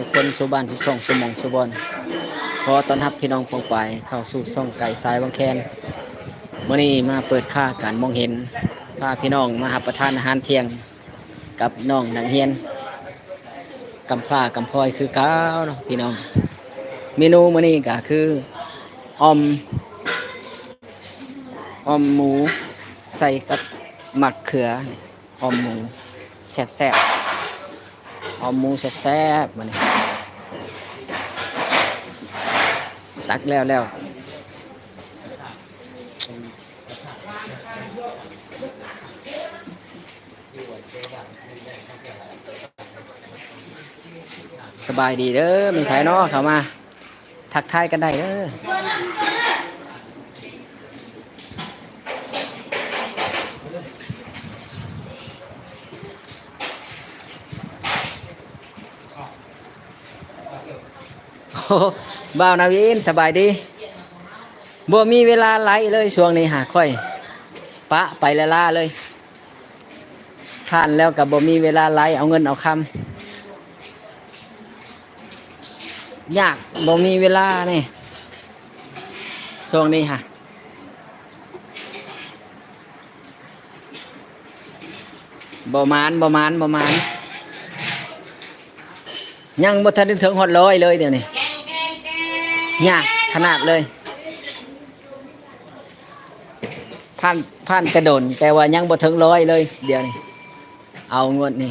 สุคนสุบ้านสุส่องสุมองสุบอนขอต้อนรับพี่น้องพงไปเข้าสู่ส่องไก่สายบางแคนมื่อนี้มาเปิดค่าการมองเห็นพาพี่น้องมาหับประทานอาหารเที่ยงกับน้องนังเฮียนกำพร้ากำพลอยคือก้าวเนาะพี่น้อง เมนูมื่อนี้ก็คือออมออมหมูใส่กับหมักเขือออมหมูแซ่บๆ เอาหมูแซ่บๆมานี่ตักแล้วแล้วสบายดีเด้อมีไผเนาะเข้ามา ทักทายกันได้เด้อ บ่าวนาวินสบายดีบ่มีเวลาไลฟ์เลยช่วงนี้หาค่อย ปะไปละล่าเลย ผ่านแล้วกับบ่มีเวลาไลฟ์เอาเงินเอาคำยากบ่มีเวลานี่ช่วงนี้ฮะบ่มานบ่มานบ่มานยังบ่ทันได้ถึงฮอดร้อยเลยเดี๋ยวนี้ ยากขนาดเลยผ่านผ่านกระโดน แต่ว่ายังบ่ถึงร้อยเลย เดี๋ยวนี้เอางวดนี้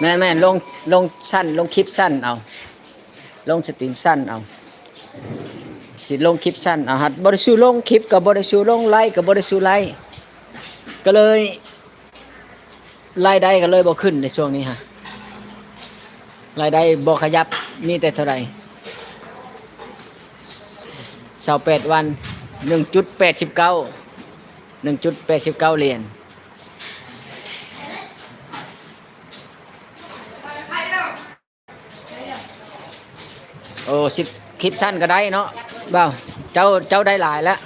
แม่แม่ลงลงสั้น ลงคลิปสั้นเอา ลงสตรีมสั้นเอาสิลงคลิปสั้นเอาหัดบริสูลงคลิปกับบริสูลงไลค์กับบริสูไลค์ ก็เลยรายได้ก็เลยบ่ขึ้นในช่วงนี้ฮะรายได้บ่ขยับมีแต่เท่าไหร่สาวแปดวันหนึ่งจุดแปดสิบเก้าหนึ่งจุดแปดสิบเก้าเหรียญโอ้สิบคลิปสั้นก็ได้เนาะเบ่าเจ้าเจ้าได้หลายแล้ว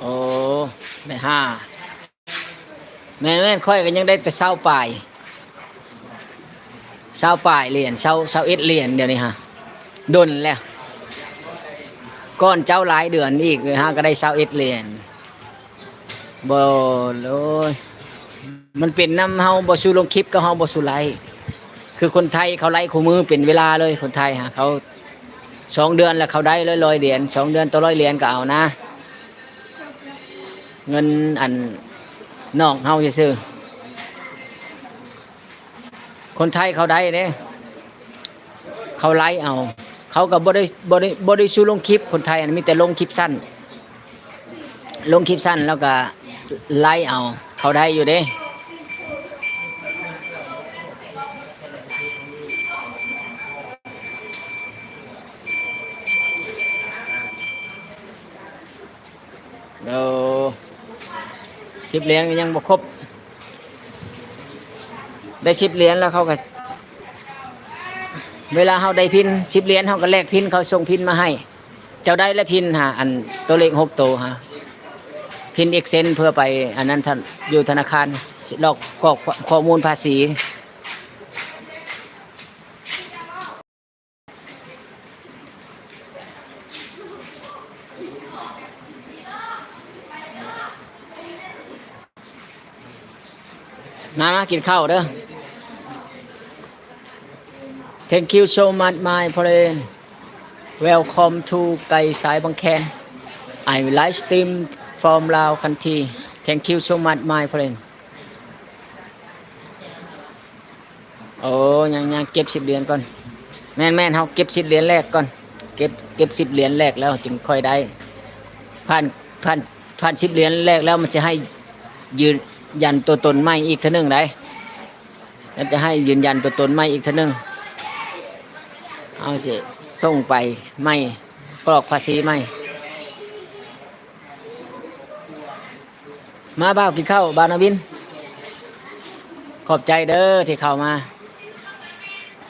โอ้ได้ห้าแม่แม่ค่อยก็ยังได้แต่เศร้าปลายเศร้าปลายเหรียญเศร้าเศร้าเอ็ดเหรียญเดี๋ยวนี้ฮะดนแล้วก้อนเจ้าหลายเดือนอีกเลยฮะก็ได้เศร้าเอ็ดเหรียญบ่เลยมันเป็นน้ำเฮาบ่สู้ลงคลิปก็เฮาบ่สู้ไลค์คือคนไทยเขาไลค์คู่มือเป็นเวลาเลยคนไทยฮะเขาสองเดือนแล้วเขาได้เลยร้อยเหรียญสองเดือนต่อร้อยเหรียญก็เอานะ เงินอัน นอกเฮาซื่อคนไทยเขาได้เด้เขาไลค์เอา เขาก็บ่ได้บ่ได้บ่ได้สู้ลงคลิปคนไทยอันมีแต่ลงคลิปสั้น ลงคลิปสั้นแล้วก็ไล่เอา เขาได้อยู่เด้เดี๋ยว สิบเหรียญก็ยังบ่ครบ ได้สิบเหรียญแล้วเขาก็ เวลาเขาได้พินสิบเหรียญเขาก็แลกพินเขาส่งพินมาให้ เจ้าได้และพินฮะอันตัวเลขหกตัวฮะพินเอกเซนเพื่อไป อันนั้นท่านอยู่ธนาคารลอกกรอกข้อมูลภาษี มามากินข้าวเด้อ Thank you so much my friend Welcome to ไก่สายบางแคน I live stream from Lao country. Thank you so much, my friend. โอ้ยังยังเก็บสิบเหรียญก่อน แม่นแม่นเขาเก็บสิบเหรียญแรกก่อน เก็บเก็บสิบเหรียญแรกแล้วจึงค่อยได้ผ่านผ่านผ่านสิบเหรียญแรกแล้วมันจะให้ยืน ยันตัวตนใหม่อีกเท่านึงได้แล้วจะให้ยืนยันตัวตนใหม่อีกเท่านึงเอาสิส่งไปใหม่กรอกภาษีใหม่มาบ้าวกินข้าวบานาวิน ขอบใจเด้อที่เข้ามา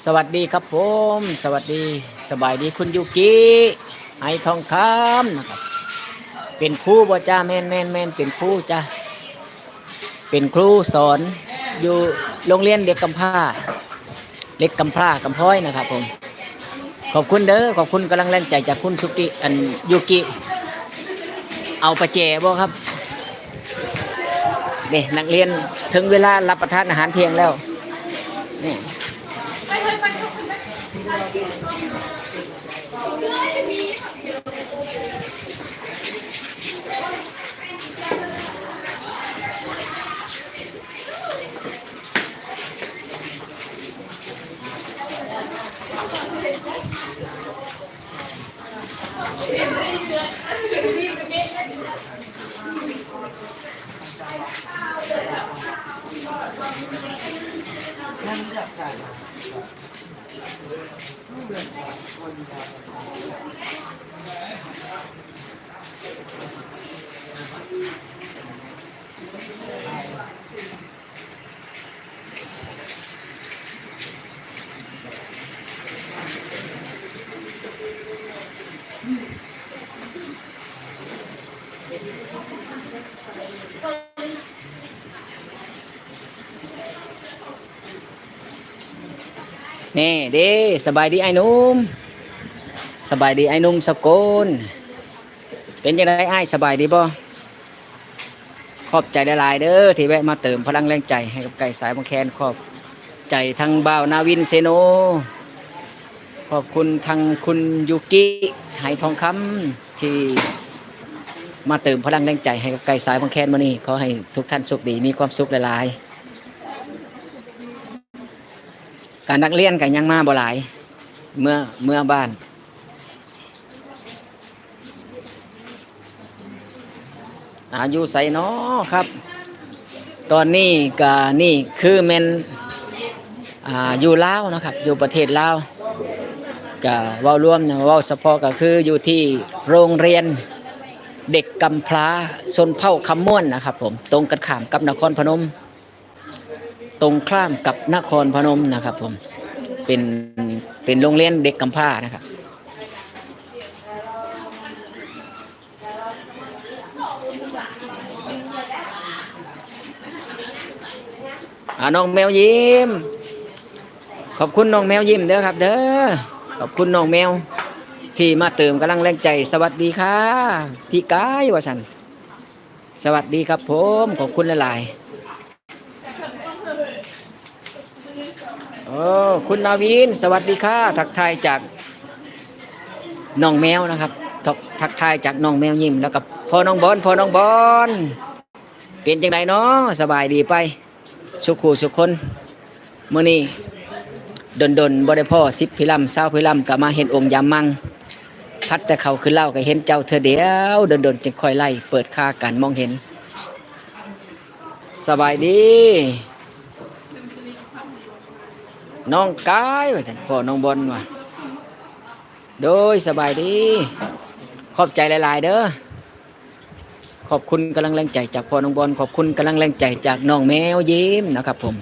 สวัสดีครับผม สวัสดีสบายดีคุณยูกิไอทองคำนะครับเป็นครูบ่จ้าแม่นแม่นแม่นเป็นครูจ้า เป็นครูสอนอยู่โรงเรียนเด็กกำพร้า เล็กกำพร้ากำพร้อยนะครับผมขอบคุณเด้อขอบคุณกำลังแรงใจจากคุณสุกิอันยุกิ เอาประเจบ่ครับเด็นักเรียนถึงเวลารับประทานอาหารเที่ยงแล้วนี่ นี่เด้สบายดีไอ้นุ่มสบายดีไอ้นุ่มสกลเป็นยังไงไอ้สบายดีบ่ขอบใจหลายเด้อที่แวะมาเติมพลังแรงใจให้กับไก่สายบางแคนขอบใจทางบ่าวนาวินเซโน ขอบคุณทางคุณยูกิไหทองคำที่มาเติมพลังแรงใจให้กับไก่สายบางแคนมานี่ขอให้ทุกท่านสุขดีมีความสุขหลายๆ การนักเรียนกันยังมาบ่หลาย เมื่อเมื่อบ้าน อายุใส่น้อครับ ตอนนี้ก็นี่คือเมนอ่าอยู่ลาวนะครับ อยู่ประเทศลาวก็ว้ารวมนะว้าเฉพาะก็คืออยู่ที่โรงเรียนเด็กกำพร้าชนเผ่าคำม่วนนะครับผม ตรงกันข้ามกับนครพนม ตรงข้ามกับนครพนมนะครับ ผมเป็นเป็นโรงเรียนเด็กกำพร้านะครับน้องแมวยิ้ม ขอบคุณน้องแมวยิ้มเด้อครับ เด้อขอบคุณน้องแมว ที่มาเติมกำลังแรงใจ สวัสดีค่ะ พี่กายวะสัน สวัสดีครับผม ขอบคุณหลายๆ โอ้ คุณนาวิน สวัสดีค่ะ ทักทายจากน้องแมวนะครับทักทักทายจากน้องแมวยิ้มแล้วกับพ่อน้องบอลพ่อน้องบอลเป็นจังไดเนาะสบายดีไป สุขูสุขคนมื้อนี้ดนดนบ่ได้พ่อสิบพิลัมเศร้าพิลัมก็มาเห็นองค์ยามมัง พัดแต่เขาขึ้นเล่าก็เห็นเจ้าเธอเดียวดนดนจึงคอยไล่ เปิดค่าการมองเห็น สบายดี น้องกายว่าซั่นพ่อน้องบอลว่าโดยสบายดี ขอบใจหลาย ๆ เด้อขอบคุณกำลังแรงใจจากพ่อน้องบอลขอบคุณกำลังแรงใจจากน้องแมวยิ้มนะครับผม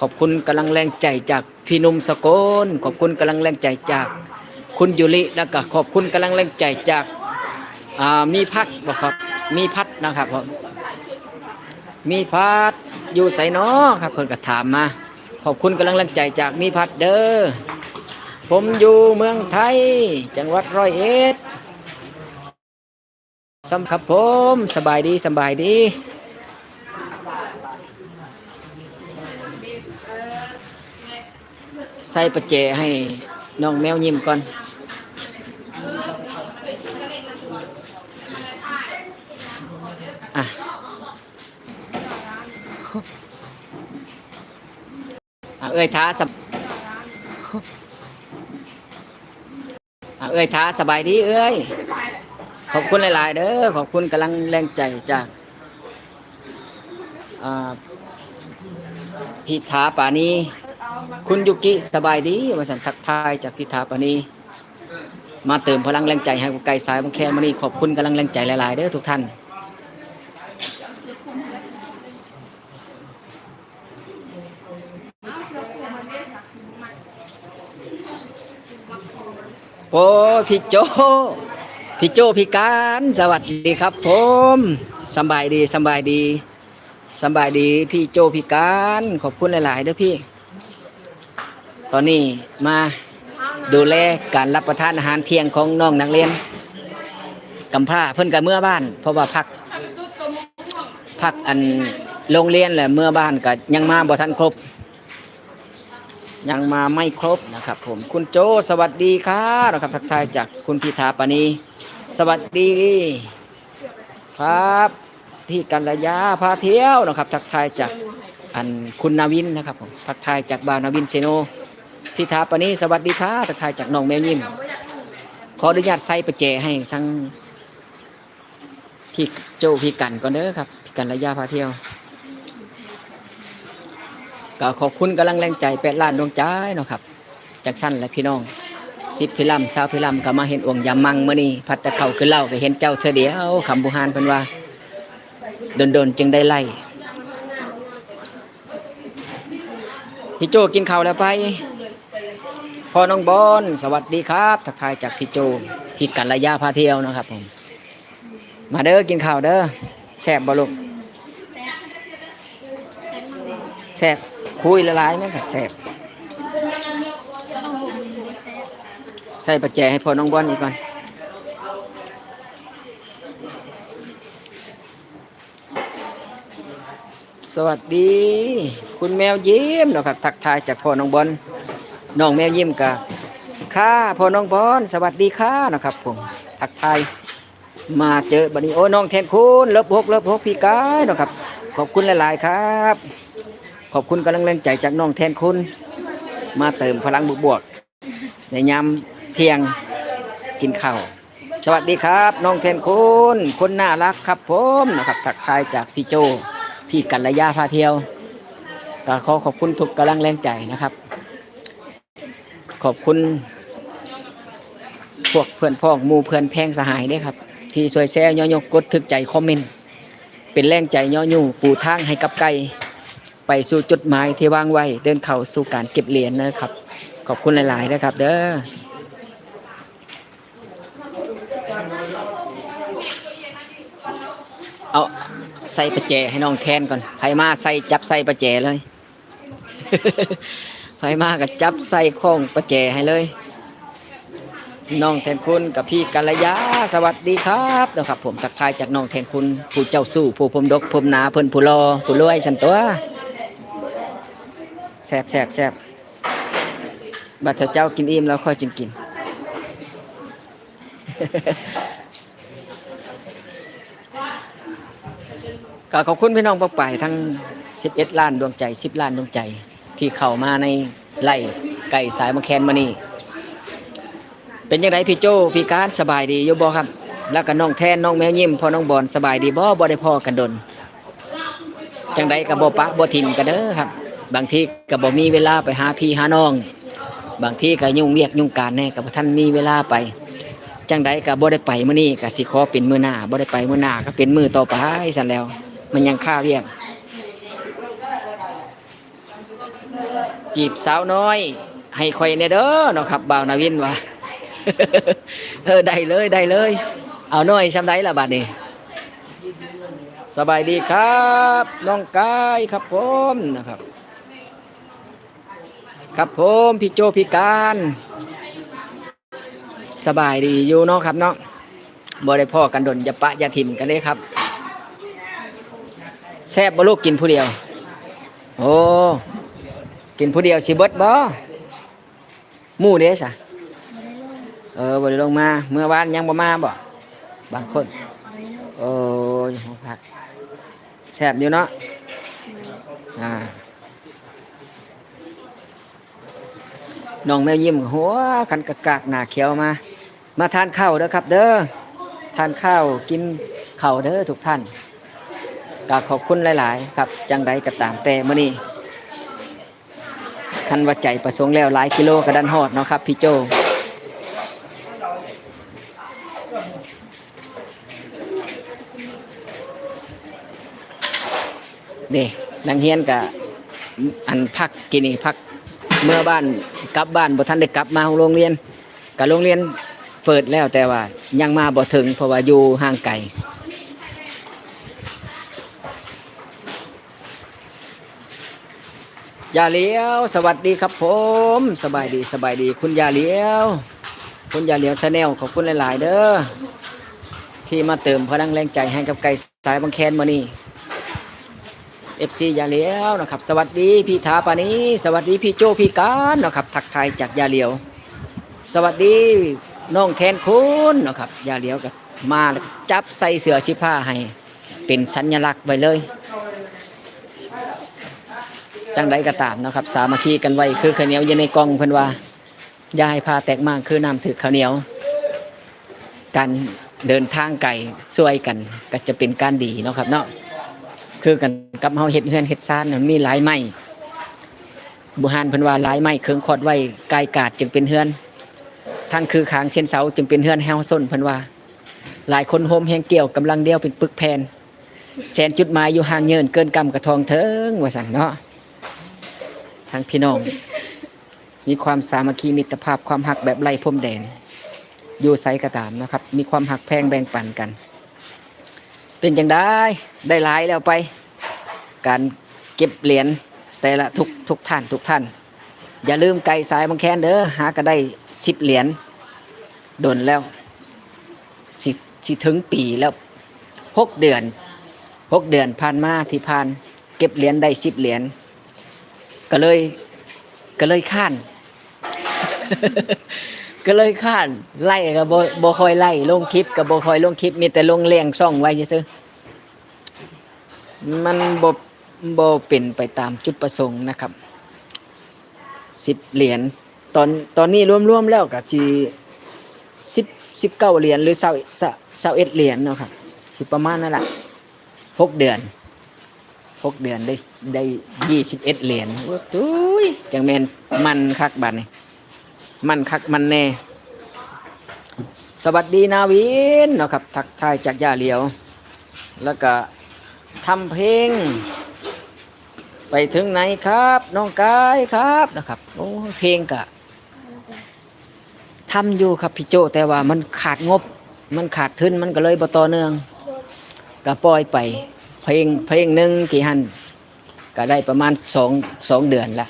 ขอบคุณกำลังแรงใจจากพี่นุ่มสกลขอบคุณกำลังแรงใจจากคุณยุริแล้วก็ขอบคุณกำลังแรงใจจากมีพัดบ่ครับ มีพัดนะครับผมมีพัดอยู่ไสนอครับเพิ่นก็ถามมา ขอบคุณกำลังแรงใจจากมีพัดเด้อผมอยู่เมืองไทย จังหวัดร้อยเอ็ดสำครับผมสบายดีสบายดีใส่ประเจให้น้องแมวยิ้มก่อน อะอะ เอ้ยท้าสบเอ้ยท้าสบายดีเอ้ยขอบคุณหลาย ๆ เด้อขอบคุณกำลังแรงใจจากอ่าพิธาปานีคุณยุกิสบายดีมาสันทักทายจากพิธาปานีมาเติมพลังแรงใจให้กับไก่สายบางแคนมานี่ขอบคุณกำลังแรงใจหลาย ๆ เด้อทุกท่าน อ้พี่โจพี่โจพี่การสวัสดีครับ ผมสบายดีสบายดีสบายดีพี่โจพี่การขอบคุณหลายๆด้อพี่ ตอนนี้มาดูแลการรับประทานอาหารเที่ยงของน้องนักเรียนกำพร้าเพิ่นกับเมื่อบ้าน เพราะว่าพักพักอันโรงเรียนแหละเมื่อบ้านก็ยังมาบ่ทันครบ ยังมาไม่ครบนะครับ ผมคุณโจสวัสดีครับนะครับทักทายจากคุณพิธาปณีสวัสดี ครับพี่กัลยาพาเที่ยวนะครับ ทักทายจากอันคุณนาวินนะครับผมทักทายจากบาวนาวินเซโนพิธาปณีสวัสดีครับทักทายจากน้องแมวยิ้มขออนุญาตใส่ประแจให้ทั้งพี่โจพี่กันก่อนเด้อครับพี่กัลยาพาเที่ยว ก็ขอบคุณกำลังแรงใจแปดล้านดวงใจเนาะครับจากสั้นและพี่น้องสิบพิลัมสาวพิลัมก็มาเห็นองค์ยามังมื่อนี้พัดตะเข่าขึ้นเล่าก็เห็นเจ้าเธอเดียวคำบุหานเพิ่นว่าโดนๆจึงได้ไล่พี่โจกินข้าวแล้วไปพ่อน้องบอลสวัสดีครับ ทักทายจากพี่โจพี่กันระยะพาเที่ยวนะครับผม มาเด้อกินข้าวเด้อแซ่บบ่ลูกแซ่บ คุยละลายไหมครับแซ่บใส่ปัจแจให้พอน้องบอลอีกก่อนสวัสดี คุณแมวยิ้มเนาะครับทักทายจากพ่อน้องบอลน้องแมวยิ้มกับข้าพ่อน้องบอลสวัสดีค่ะนะครับผมทักทายมาเจอบัดนี้โอ้น้องแทนคุณเลิฟหกเลิฟหกพี่กายนะครับ ขอบคุณหลาย ๆ ครับ ขอบคุณกำลังแรงใจจากน้องแทนคุณ มาเติมพลังบวกๆในยามเที่ยงกินข้าวสวัสดีครับ น้องแทนคุณคนน่ารักครับผมนะครับทักทายจากพี่โจพี่กัลยาพาเที่ยวก็ขอขอบคุณทุกกำลังแรงใจนะครับ ขอบคุณ พวกเพื่อนพ้องหมู่เพื่อนแพงสหายเด้อครับ ที่ช่วยแชร์ย่อยกกดถึกใจคอมเมนต์เป็นแรงใจย่อยู่ปูทางให้กับไก่ ไปสู่จุดหมายที่วางไว้ เดินเข้าสู่การเก็บเหรียญนะครับ ขอบคุณหลาย ๆ นะครับ เด้อเอาใส่ประแจให้น้องแทนก่อนไผมาใส่จับใส่ประแจเลยไผมาก็จับใส่ข้องประแจให้เลย น้องแทนคุณกับพี่กัลยาสวัสดีครับนะครับ ผมทักทายจากน้องแทนคุณผู้เจ้าสู้ผู้พรมดกพรมนาเพิ่นผู้รอผู้รวยสันตัว แซบแซบแซบบัดเถาเจ้ากินอิ่มแล้วค่อยจึงกิน ก็ขอบคุณพี่น้องปอกไปายทั้ง 11 ล้านดวงใจ 10 ล้านดวงใจ ที่เข้ามาในไล่ไก่สายมาแคนมานี่ เป็นยังไงพี่โจพี่การสบายดีอยู่บ่ครับ แล้วก็น้องแทนน้องแมวยิ้มพ่อน้องบอลสบายดีบ่บ่ได้พ่อกันดนจังใดก็บ่ปะบ่ทิมกันเด้อครับ บางทีก็บ่มีเวลาไปหาพี่หาน้อง บางทีก็ยุ่งเวียกยุ่งการแน่ก็บ่ทันมีเวลาไป จังใดก็บ่ได้ไปมื้อนี้ก็สิขอเป็นมื้อหน้าบ่ได้ไปมื้อหน้าก็เป็นมื้อต่อไปซั่นแล้ว มันยังค่าเวียกจีบสาวน้อย ให้ข่อยแน่เด้อเนาะครับบ่าวนาวินว่าเออได้เลยได้เลย เอาหน่อยซำใดล่ะบัดนี้สบายดีครับ น้องกายครับผมนะครับ ครับผมพี่โจพี่การ สบายดีอยู่เนาะครับเนาะบ่ได้พ่อกันดนยาปะยาถิ่มกันเลยครับแซ่บบ่ลูกกินผู้เดียว โอ้กินผู้เดียวสิเบิดบ่หมู่เด้ซะเออบ่ได้ลงมาเมื่อวานยังบ่มาบ่บางคนโอ้ยห้องพักแซ่บอยู่เนาะอ่า น้องแมวยิ้มหัวคันกะกากหนาเขียวมา มาทานข้าวเด้อครับ เด้อทานข้าวกินข้าวเด้อทุกท่านก็ขอบคุณหลาย ๆ ครับจังใดก็ตามแต่มื้อนี้คันว่าใจประสงค์แล้วหลายกิโลกระดันฮอดเนาะครับ พี่โจเด้นังเฮียนกับอันพักกินนี่พัก เมื่อบ้านกลับบ้านบ่ทันได้กลับมาโรงเรียนกับโรงเรียนเปิดแล้วแต่ว่ายังมาบ่ถึงเพราะว่าอยู่ห่างไกลยาเลี้ยว สวัสดีครับผม สบายดีสบายดี คุณยาเลี้ยว คุณยาเลี้ยวแนลขอบคุณหลาย ๆ เด้อที่มาเติมพลังแรงใจให้กับไก่สายบางแคนมานี่ เอฟซียาเหลียวนะครับ สวัสดีพี่ถาปานีสวัสดีพี่โจพี่การนะครับ ทักทายจากยาเหลียว สวัสดีน้องแทนคุณนะครับยาเหลียวกับมาจับใส่เสือชิผ้าให้ เป็นสัญลักษณ์ไว้เลย จังใดก็ตามนะครับ สามัคคีกันไว้คือข้าวเหนียวอยังในกองเพิ่นว่าอย่าให้พาแตกมากคือน้ำถือข้าวเหนียว การเดินทางไกลช่วยกันก็จะเป็นการดีเนาะครับเนาะ คือกันกับเฮาเฮ็ดเฮือนเฮ็ดซ่านน่ะมีหลายไม้บุหานเพิ่นว่าหลายไม้เครื่องขอดไว้กายกาดจึงเป็นเฮือนทั้งคือขางเช่นเสาจึงเป็นเฮือนแฮวส้นเพิ่นว่า หลายคนโฮมแฮงเกี่ยวกำลังเดียวเป็นปึกแผ่นแสนจุดหมายอยู่ห่างเยินเกินกำกระทองเถิงว่าซั่นเนาะทั้งพี่น้อง มีความสามัคคีมิตรภาพความหักแบบไร้พรมแดน อยู่ไสก็ตามนะครับ มีความหักแพงแบ่งปันกัน เป็นจังได้ได้หลายแล้วไป การเก็บเหรียญแต่ละทุกทุกท่านทุกท่าน อย่าลืมไก่สายบางแคนเด้อหาก็ได้สิบเหรียญโดนแล้วสิสิถึงปีแล้วหกเดือนหกเดือนผ่านมาที่ผ่าน เก็บเหรียญได้สิบเหรียญก็เลยก็เลยข้าน ก็เลยข้านไล่กับโบโบคอยไล่ลงคลิปกับโบคอยลงคลิปมีแต่ลงเลี้ยงซ่องไว้ซื่อมันโบโบเป็นไปตามจุดประสงค์นะครับสิบเหรียญตอนตอนนี้รวมๆแล้วก็จีสิบสิบเก้าเหรียญหรือเศร้าเศร้าเอ็ดเหรียญเนาะครับสิประมาณนั่นแหละหกเดือนหกเดือนได้ได้ยี่สิบเอ็ดเหรียญโอ้ยจังแมนมันคักบัดนี่ มันคักมันแน่ สวัสดีนาวินเนาะครับ ทักทายจากย่าเหลียว แล้วก็ทำเพลง ไปถึงไหนครับน้องกายครับนะครับโอ้เพลงกะทำอยู่ครับพี่โจแต่ว่ามันขาดงบ มันขาดทุนมันก็เลยบ่ต่อเนื่องก็ปล่อยไป เพลงเพลงหนึ่งกี่หันก็ได้ประมาณสองสองเดือนละ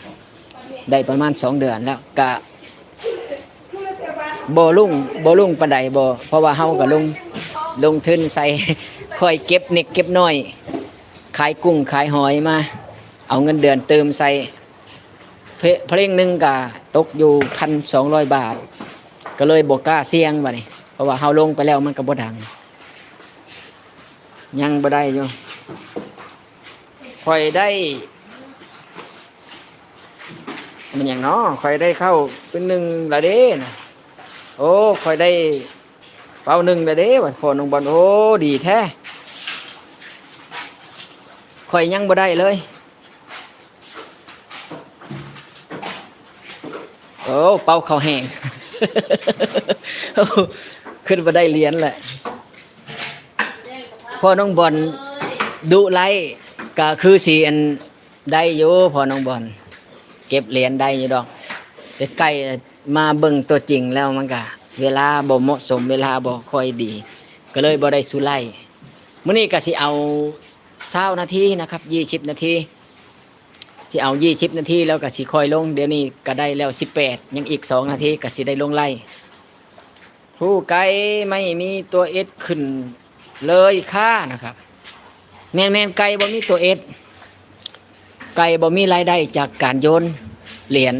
ได้ประมาณสองเดือนแล้วก็ บ่ลุ่งบ่ลุ่งปานใดบ่เพราะว่าเฮาก็ลงลงทุนใส่ค่อยเก็บนิกเก็บน้อย ขายกุ้งขายหอยมา เอาเงินเดือนเติมใส่เพเพลงหนึ่งก็ตกอยู่พันสองร้อยบาท ก็เลยบ่กล้าเสี่ยงบัดนี้เพราะว่าเฮาลงไปแล้วมันก็บ่ดัง ยังบ่ได้อยู่ค่อยได้มันอย่างเนาะค่อยได้เข้าเป็นหนึ่งละเด้นะ โอ้คอยได้เป้าหนึ่งเลยเด้วันพอน้องบอลโอ้ดีแท้คอยยังบ่ได้เลย โอ้เป้าเขาแห้งขึ้นมาได้เหรียญแหละพ่อน้องบอลดุไลก็คือสีอันได้อยู่พ่อน้องบอลเก็บเหรียญได้อยู่ดอก ใกล้มาเบิ่งตัวจริงแล้วมันก็เวลาบ่เหมาะสมเวลาบ่ค่อยดี ก็เลยบ่ได้สุไลมื้อนี้ก็สิเอา20นาทีนะครับ20นาทีสิเอา 20 นาทีแล้วก็สิค่อยลง เดี๋ยวนี้ก็ได้แล้ว 18 ยังอีก 2 นาทีก็สิได้ลงไล่ผู้ไกลไม่มีตัวเอสขึ้นเลยค่านะครับ แม่นแม่นไกลบ่มีตัวเอสไกลบ่มีรายได้จากการโยนเหรียญ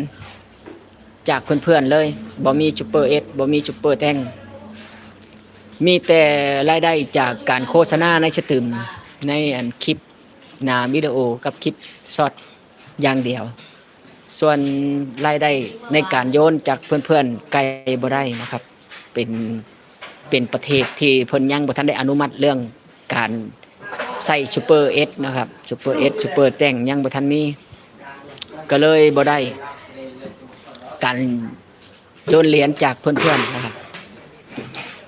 จากเพื่อนๆเลยบ่มีจุปเปอร์เอสบ่มีจุปเปอร์แท่งมีแต่รายได้จากการโฆษณาในสตรีมในอันคลิปหน้าวิดีโอกับคลิปช็อตอย่างเดียว ส่วนรายได้ในการโยนจากเพื่อนๆไกลบ่ได้นะครับ เป็นเป็นประเทศที่เพิ่นยังบ่ทันได้อนุมัติเรื่องการใส่ซูเปอร์เอสนะครับซูเปอร์เอสซูเปอร์แต่งยังบ่ทันมี ก็เลยบ่ได้ การโยนเหรียญจากเพื่อนๆนะครับ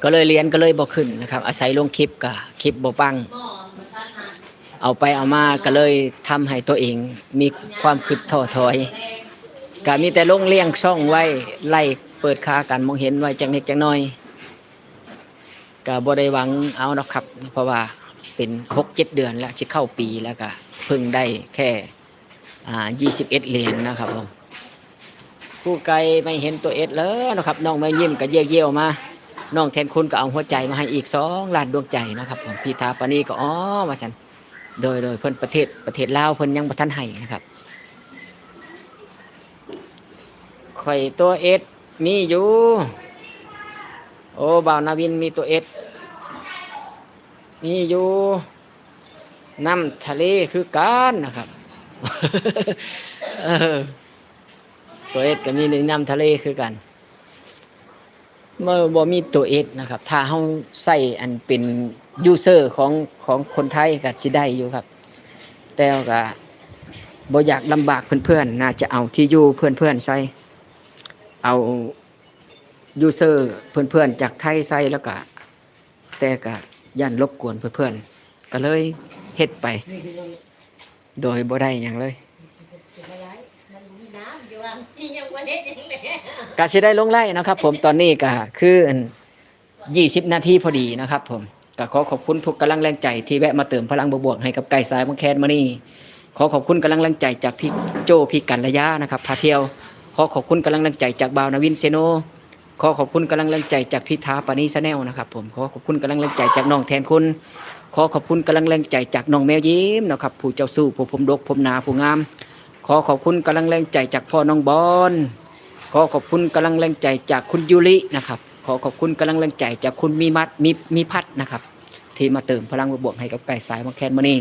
ก็เลยเหรียญก็เลยบ่ขึ้นนะครับ อาศัยลงคลิปกับคลิปบ่ปัง เอาไปเอามาก็เลยทำให้ตัวเองมีความคิดท้อถอยก็มีแต่ลงเลี้ยงช่องไว้ไล่เปิดคาการมองเห็นไว้จังเล็กจังน้อยก็บ่ได้หวังเอาดอกครับ เพราะว่าเป็นหกเจ็ดเดือนแล้วจะเข้าปีแล้วก็เพิ่งได้แค่อ่ายี่สิบเอ็ดเหรียญนะครับผม ผู้ไกลไม่เห็นตัวเอ็ดเลยนะครับน้องแม่ยิ้มก็เยี่ยวเยี่ยวมาน้องแทนคุณก็เอาหัวใจมาให้อีกสองล้านดวงใจนะครับผมพี่ทาปานีก็อ๋อมาสันโดยโดยเพิ่นประเทศประเทศลาวเพิ่นยังบ่ทันให้นะครับข่อยตัวเอสมีอยู่ โอ้บ่าวนาวินมีตัวเอสมีอยู่น้ำทะเลคือกันนะครับ เออ ตัวเอสก็มีหนึ่งน้ำทะเลคือกัน เมื่อบ่มีตัวเอสนะครับ ถ้าเฮาใส่อันเป็นยูเซอร์ของของคนไทยก็สิได้อยู่ครับ แต่ก็บ่อยากลำบากเพื่อนๆน่าจะเอาที่อยู่เพื่อนๆใส่เอายูเซอร์เพื่อนๆจากไทยใส่แล้วก็แต่ก็ย่านรบกวนเพื่อนๆก็เลยเฮ็ดไป โดยบ่ได้หยังเลย ยังวันนี้ยังแหละก็สิได้ลงไล่นะครับ ผมตอนนี้ก็คืออัน20นาทีพอดีนะครับ ผมก็ขอขอบคุณทุกกำลังแรงใจที่แวะมาเติมพลังบวกๆให้กับไก่สายมังแคนมานี่ขอขอบคุณกำลังแรงใจจากพี่โจพี่กันระยะนะครับพาเที่ยว ขอขอบคุณกำลังแรงใจจากบาวนาวินเซโนขอขอบคุณกำลังแรงใจจากพิธาปานีสแนลนะครับ ผมขอขอบคุณกำลังแรงใจจากน้องแทนคุณ ขอขอบคุณกำลังแรงใจจากน้องแมวยิ้มนะครับผู้เจ้าสู้ผู้ผมดกผมนาผู้งาม ขอขอบคุณกำลังแรงใจจากพ่อน้องบอลขอขอบคุณกำลังแรงใจจากคุณยุรินะครับ ขอขอบคุณกำลังแรงใจจากคุณมีมัดมีมีพัดนะครับที่มาเติมพลังบวกๆให้กับไก่สายมาแคนมานี่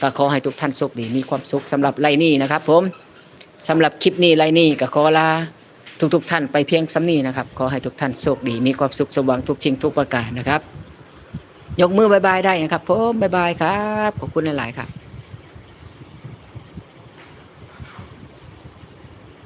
ก็ขอให้ทุกท่านโชคดีมีความสุขสำหรับไลนี่นะครับ ผมสำหรับคลิปนี้ไลนี่ก็ขอลาทุกๆท่านไปเพียงซ้ำนี้นะครับ ขอให้ทุกท่านโชคดีมีความสุขสมหวังทุกชิงทุกประการนะครับ ยกมือบายบายได้นะครับผมบายบายครับ ขอบคุณหลาย ๆ ครับ